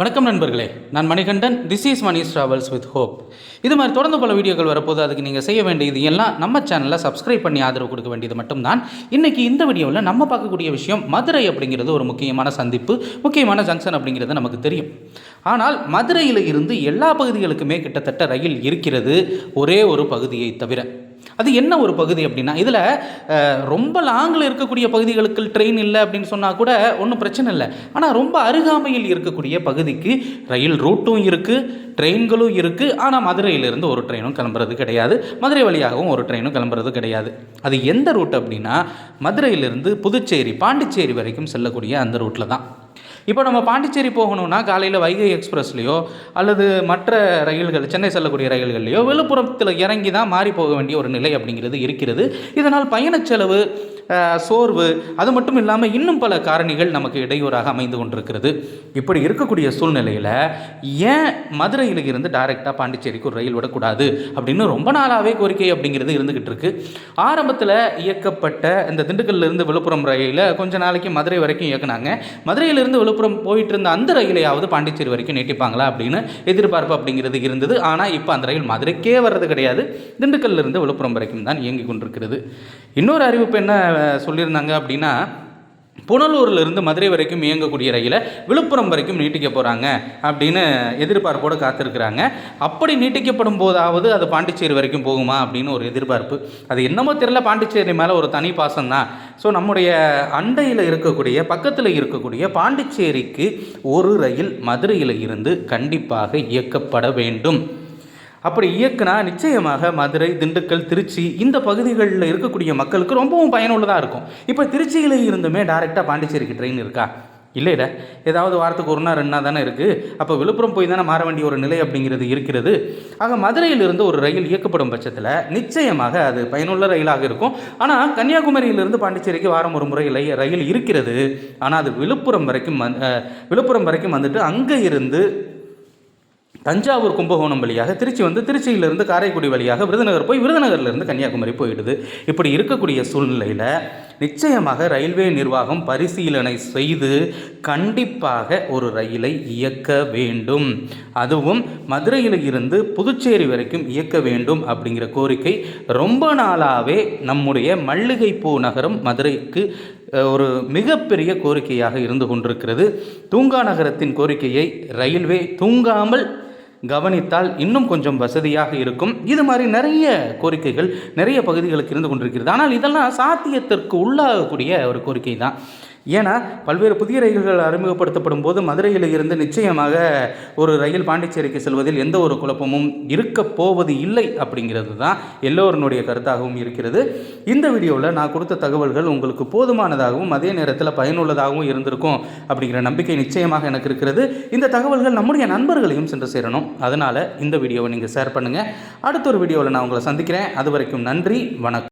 வணக்கம் நண்பர்களே. நான் Manikandan. This is Mani travels with hope இது மாதிரி தொடர்ந்து பல வீடியோக்கள் வரப்போது அதுக்கு நீங்கள் செய்ய வேண்டியது எல்லாம் நம்ம சேனலில் சப்ஸ்கிரைப் பண்ணி ஆதரவு கொடுக்க வேண்டியது மட்டும்தான். இன்றைக்கி இந்த வீடியோவில் நம்ம பார்க்கக்கூடிய விஷயம் மதுரை அப்படிங்கிறது ஒரு முக்கியமான சந்திப்பு முக்கியமான ஜங்ஷன் அப்படிங்கிறது நமக்கு தெரியும். ஆனால் மதுரையில் இருந்து எல்லா பகுதிகளுக்குமே கிட்டத்தட்ட ரயில் இருக்கிறது ஒரே ஒரு பகுதியை தவிர. அது என்ன ஒரு பகுதி அப்படின்னா இதில் ரொம்ப லாங்கில் இருக்கக்கூடிய பகுதிகளுக்கு ட்ரெயின் இல்லை அப்படின்னு சொன்னால் கூட ஒன்றும் பிரச்சனை இல்லை. ஆனால் ரொம்ப அருகாமையில் இருக்கக்கூடிய பகுதிக்கு ரயில் ரூட்டும் இருக்குது ட்ரெயின்களும் இருக்குது ஆனால் மதுரையிலிருந்து ஒரு ட்ரெயினும் கிளம்புறது கிடையாது. மதுரை வழியாகவும் ஒரு ட்ரெயினும் கிளம்புறது கிடையாது. அது எந்த ரூட் அப்படின்னா மதுரையிலிருந்து புதுச்சேரி பாண்டிச்சேரி வரைக்கும் செல்லக்கூடிய அந்த ரூட்டில் தான். இப்போ நம்ம பாண்டிச்சேரி போகணும்னா காலையில் வைகை எக்ஸ்பிரஸ்லேயோ அல்லது மற்ற ரயில்கள் சென்னை செல்லக்கூடிய ரயில்கள்லையோ விழுப்புரத்தில் இறங்கி தான் மாறி போக வேண்டிய ஒரு நிலை அப்படிங்கிறது இருக்கிறது. இதனால் பயணச் செலவு சோர்வு அது மட்டும் இல்லாமல் இன்னும் பல காரணிகள் நமக்கு இடையூறாக அமைந்து கொண்டிருக்கிறது. இப்படி இருக்கக்கூடிய சூழ்நிலையில் ஏன் மதுரையில் இருந்து டைரெக்டாக பாண்டிச்சேரிக்கு ஒரு ரயில் விடக்கூடாது அப்படின்னு ரொம்ப நாளாகவே கோரிக்கை அப்படிங்கிறது இருந்துக்கிட்டு இருக்கு. ஆரம்பத்தில் இயக்கப்பட்ட இந்த திண்டுக்கல்லிருந்து விழுப்புரம் ரயிலில் கொஞ்ச நாளைக்கு மதுரை வரைக்கும் இயக்குனாங்க. மதுரையிலிருந்து விழுப்புரம் விழுப்புரம் போயிட்டு இருந்த அந்த ரயிலையாவது பாண்டிச்சேரி வரைக்கும் நீட்டிப்பாங்களா அப்படின்னு எதிர்பார்ப்பு அப்படிங்கிறது இருந்தது. ஆனால் இப்போ அந்த ரயில் மதுரைக்கே வர்றது கிடையாது. திண்டுக்கல்லிருந்து விழுப்புரம் வரைக்கும் தான் இயங்கி கொண்டிருக்கிறது. இன்னொரு அறிவிப்பு என்ன சொல்லியிருந்தாங்க அப்படின்னா புனலூர்லேருந்து மதுரை வரைக்கும் இயங்கக்கூடிய ரயிலை விழுப்புரம் வரைக்கும் நீட்டிக்க போகிறாங்க அப்படின்னு எதிர்பார்ப்போடு காத்திருக்கிறாங்க. அப்படி நீட்டிக்கப்படும் போதாவது அது பாண்டிச்சேரி வரைக்கும் போகுமா அப்படின்னு ஒரு எதிர்பார்ப்பு. அது என்னமோ தெரில பாண்டிச்சேரி மேலே ஒரு தனி பாசம் தான் ஸோ நம்முடைய அண்டையில் இருக்கக்கூடிய பக்கத்தில் இருக்கக்கூடிய பாண்டிச்சேரிக்கு ஒரு ரயில் மதுரையில் இருந்து கண்டிப்பாக இயக்கப்பட வேண்டும். அப்படி இயக்குனா நிச்சயமாக மதுரை திண்டுக்கல் திருச்சி இந்த பகுதிகளில் இருக்கக்கூடிய மக்களுக்கு ரொம்பவும் பயனுள்ளதாக இருக்கும். இப்போ திருச்சியில் இருந்துமே டேரெக்டாக பாண்டிச்சேரிக்கு ட்ரெயின் இருக்கா? இல்லைடா. ஏதாவது வாரத்துக்கு ஒரு நாள் ரெண்டு நாள் தானே இருக்குது அப்போ விழுப்புரம் போய் தானே மாற வேண்டிய ஒரு நிலை அப்படிங்கிறது இருக்கிறது. ஆக மதுரையிலிருந்து ஒரு ரயில் இயக்கப்படும் பட்சத்தில் நிச்சயமாக அது பயனுள்ள ரயிலாக இருக்கும். ஆனால் கன்னியாகுமரியிலிருந்து பாண்டிச்சேரிக்கு வாரம் ஒரு முறை ரயில் இருக்கிறது. ஆனால் அது விழுப்புரம் வரைக்கும் விழுப்புரம் வரைக்கும் வந்துட்டு அங்கே இருந்து தஞ்சாவூர் கும்பகோணம் வழியாக திருச்சி வந்து திருச்சியிலிருந்து காரைக்குடி வழியாக விருதுநகர் போய் விருதுநகர்லேருந்து கன்னியாகுமரி போயிடுது. இப்படி இருக்கக்கூடிய சூழ்நிலையில் நிச்சயமாக ரயில்வே நிர்வாகம் பரிசீலனை செய்து கண்டிப்பாக ஒரு ரயிலை இயக்க வேண்டும். அதுவும் மதுரையில் இருந்து புதுச்சேரி வரைக்கும் இயக்க வேண்டும் அப்படிங்கிற கோரிக்கை ரொம்ப நாளாகவே நம்முடைய மல்லிகைப்பூ நகரம் மதுரைக்கு ஒரு மிகப்பெரிய கோரிக்கையாக இருந்து கொண்டிருக்கிறது. தூங்கா நகரத்தின் கோரிக்கையை ரயில்வே தூங்காமல் கவனித்தால் இன்னும் கொஞ்சம் வசதியாக இருக்கும். இது மாதிரி நிறைய கோரிக்கைகள் நிறைய பகுதிகளுக்கு இருந்து கொண்டிருக்கிறது. ஆனால் இதெல்லாம் சாத்தியத்திற்கு உள்ளாகக்கூடிய ஒரு கோரிக்கை தான் ஏன்னா பல்வேறு புதிய ரயில்கள் அறிமுகப்படுத்தப்படும் போது மதுரையில் இருந்து நிச்சயமாக ஒரு ரயில் பாண்டிச்சேரிக்கு செல்வதில் எந்த ஒரு குழப்பமும் இருக்க போவது இல்லை அப்படிங்கிறது தான் எல்லோருனுடைய கருத்தாகவும் இருக்கிறது. இந்த வீடியோவில் நான் கொடுத்த தகவல்கள் உங்களுக்கு போதுமானதாகவும் அதே நேரத்தில் பயனுள்ளதாகவும் இருந்திருக்கும் அப்படிங்கிற நம்பிக்கை நிச்சயமாக எனக்கு இருக்கிறது. இந்த தகவல்கள் நம்முடைய நண்பர்களையும் சென்று சேரணும். அதனால் இந்த வீடியோவை நீங்கள் ஷேர் பண்ணுங்கள் அடுத்த ஒரு வீடியோவில் நான் உங்களை சந்திக்கிறேன். அது வரைக்கும் நன்றி வணக்கம்.